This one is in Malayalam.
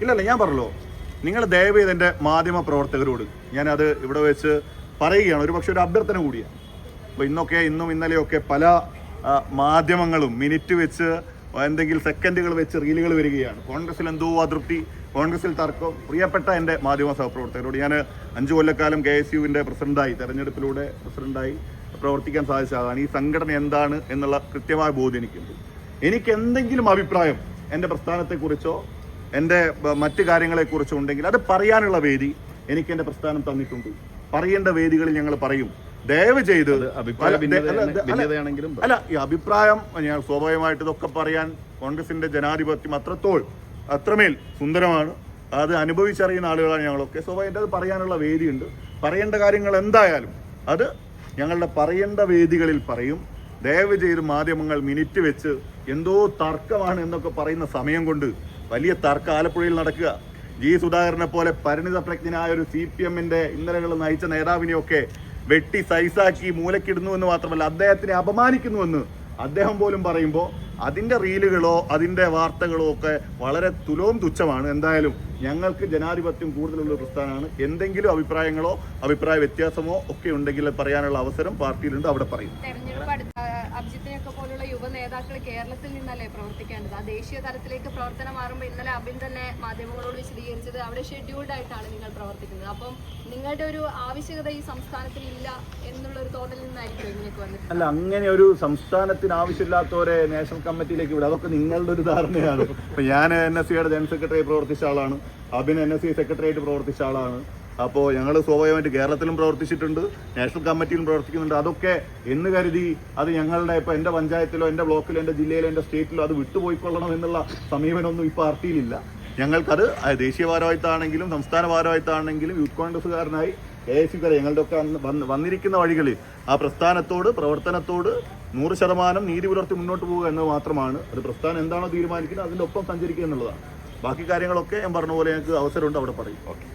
ഇല്ലല്ല ഞാൻ പറഞ്ഞല്ലോ. നിങ്ങൾ ദയവ് ചെയ്ത് എന്റെ മാധ്യമ പ്രവർത്തകരോട് ഞാനത് ഇവിടെ വെച്ച് പറയുകയാണ്. ഒരു പക്ഷേ ഒരു അഭ്യർത്ഥന കൂടിയാണ്. അപ്പോൾ ഇന്നൊക്കെ ഇന്നും ഇന്നലെയൊക്കെ പല മാധ്യമങ്ങളും മിനിറ്റ് വെച്ച് എന്തെങ്കിലും സെക്കൻഡുകൾ വെച്ച് റീലുകൾ വരികയാണ്. കോൺഗ്രസിൽ എന്തോ അതൃപ്തി കോൺഗ്രസിൽ തർക്കം. പ്രിയപ്പെട്ട എന്റെ മാധ്യമ സഹപ്രവർത്തകരോട് ഞാൻ അഞ്ചു കൊല്ലക്കാലം കെ എസ് യുവിന്റെ പ്രസിഡന്റായി തെരഞ്ഞെടുപ്പിലൂടെ പ്രസിഡന്റായി പ്രവർത്തിക്കാൻ സാധിച്ചതാണ്. ഈ സംഘടന എന്താണ് എന്നുള്ള കൃത്യമായ ബോധ്യം എനിക്കുണ്ട്. എനിക്ക് എന്തെങ്കിലും അഭിപ്രായം എന്റെ പ്രസ്ഥാനത്തെക്കുറിച്ചോ എന്റെ മറ്റു കാര്യങ്ങളെക്കുറിച്ചോ ഉണ്ടെങ്കിൽ അത് പറയാനുള്ള വേദി എനിക്ക് എന്റെ പ്രസ്ഥാനം തന്നിട്ടുണ്ട്. പറയേണ്ട വേദികളിൽ ഞങ്ങൾ പറയും. ദയവ് ചെയ്ത് അല്ല ഈ അഭിപ്രായം ഞാൻ സ്വാഭാവികമായിട്ട് ഇതൊക്കെ പറയാൻ കോൺഗ്രസിന്റെ ജനാധിപത്യം അത്രത്തോൾ അത്രമേൽ സുന്ദരമാണ്. അത് അനുഭവിച്ചറിയുന്ന ആളുകളാണ് ഞങ്ങളൊക്കെ. സ്വാഭാവികമായിട്ട് അത് പറയാനുള്ള വേദിയുണ്ട്. പറയേണ്ട കാര്യങ്ങൾ എന്തായാലും അത് ഞങ്ങളുടെ പറയേണ്ട വേദികളിൽ പറയും. ദയവ് ചെയ്ത് മാധ്യമങ്ങൾ മിനിറ്റ് വെച്ച് എന്തോ തർക്കമാണ് എന്നൊക്കെ പറയുന്ന സമയം കൊണ്ട് വലിയ തർക്കം ആലപ്പുഴയിൽ നടക്കുക. ജി സുധാകരനെ പോലെ പരിണിത പ്രജ്ഞനായ ഒരു സി പി എമ്മിന്റെ ഇന്നലകൾ നയിച്ച നേതാവിനെയൊക്കെ വെട്ടി സൈസാക്കി മൂലക്കിടുന്നു എന്ന് മാത്രമല്ല അദ്ദേഹത്തിനെ അപമാനിക്കുന്നുവെന്ന് അദ്ദേഹം പോലും പറയുമ്പോൾ അതിന്റെ റീലുകളോ അതിന്റെ വാർത്തകളോ ഒക്കെ വളരെ തുലവും തുച്ഛമാണ്. എന്തായാലും ഞങ്ങൾക്ക് ജനാധിപത്യം കൂടുതലുള്ള പ്രസ്ഥാനമാണ്. എന്തെങ്കിലും അഭിപ്രായങ്ങളോ അഭിപ്രായ വ്യത്യാസമോ ഒക്കെ ഉണ്ടെങ്കിൽ പറയാനുള്ള അവസരം പാർട്ടിയിലുണ്ട്. അവിടെ പറയും. അഭിജിത്തിനെയൊക്കെ പോലുള്ള യുവ നേതാക്കൾ കേരളത്തിൽ നിന്നല്ലേ പ്രവർത്തിക്കേണ്ടത്? ആ ദേശീയ തലത്തിലേക്ക് പ്രവർത്തനം മാറുമ്പോൾ ഇന്നലെ അബിൻ തന്നെ മാധ്യമങ്ങളോട് വിശദീകരിച്ചത് അവിടെ ഷെഡ്യൂൾഡ് ആയിട്ടാണ് നിങ്ങൾ പ്രവർത്തിക്കുന്നത്. അപ്പം നിങ്ങളുടെ ഒരു ആവശ്യകത ഈ സംസ്ഥാനത്തിൽ ഇല്ല എന്നുള്ള ഒരു തോന്നലിൽ നിന്നായിരിക്കും ഇങ്ങനെയൊക്കെ വന്നിട്ട് അല്ല അങ്ങനെ ഒരു സംസ്ഥാനത്തിന് ആവശ്യമില്ലാത്തവരെ നാഷണൽ കമ്മിറ്റിയിലേക്ക് വിടുക അതൊക്കെ നിങ്ങളുടെ ഒരു ധാരണയാണ്. ഞാൻ എൻ എസ് സിയുടെ ജനറൽ സെക്രട്ടറി പ്രവർത്തിച്ച ആളാണ്. Abin N S C secretary ആയിട്ട് പ്രവർത്തിച്ച ആളാണ്. അപ്പോൾ ഞങ്ങൾ സ്വാഭാവികമായിട്ട് കേരളത്തിലും പ്രവർത്തിച്ചിട്ടുണ്ട് നാഷണൽ കമ്മിറ്റിയിലും പ്രവർത്തിക്കുന്നുണ്ട്. അതൊക്കെ എന്ന് കരുതി അത് ഞങ്ങളുടെ ഇപ്പോൾ എന്റെ പഞ്ചായത്തിലോ എന്റെ ബ്ലോക്കിലോ എന്റെ ജില്ലയിലോ എന്റെ സ്റ്റേറ്റിലോ അത് വിട്ടുപോയിക്കൊള്ളണം എന്നുള്ള സമീപനമൊന്നും ഈ പാർട്ടിയിലില്ല ഞങ്ങൾക്കത് ദേശീയ ഭാരവാഹിത്താണെങ്കിലും സംസ്ഥാന ഭാരവാഹിത്താണെങ്കിലും യൂത്ത് കോൺഗ്രസ്സുകാരനായി എ ഐ സി ഞങ്ങളുടെയൊക്കെ വന്നിരിക്കുന്ന വഴികളിൽ ആ പ്രസ്ഥാനത്തോട് പ്രവർത്തനത്തോട് നൂറ് ശതമാനം നീതി പുലർത്തി മുന്നോട്ട് പോവുക എന്നത് മാത്രമാണ്. അത് പ്രസ്ഥാനം എന്താണോ തീരുമാനിക്കുന്നത് അതിന്റെ ഒപ്പം സഞ്ചരിക്കുക എന്നുള്ളതാണ്. ബാക്കി കാര്യങ്ങളൊക്കെ ഞാൻ പറഞ്ഞ പോലെ ഞങ്ങൾക്ക് അവസരമുണ്ട് അവിടെ പറയും. ഓക്കെ.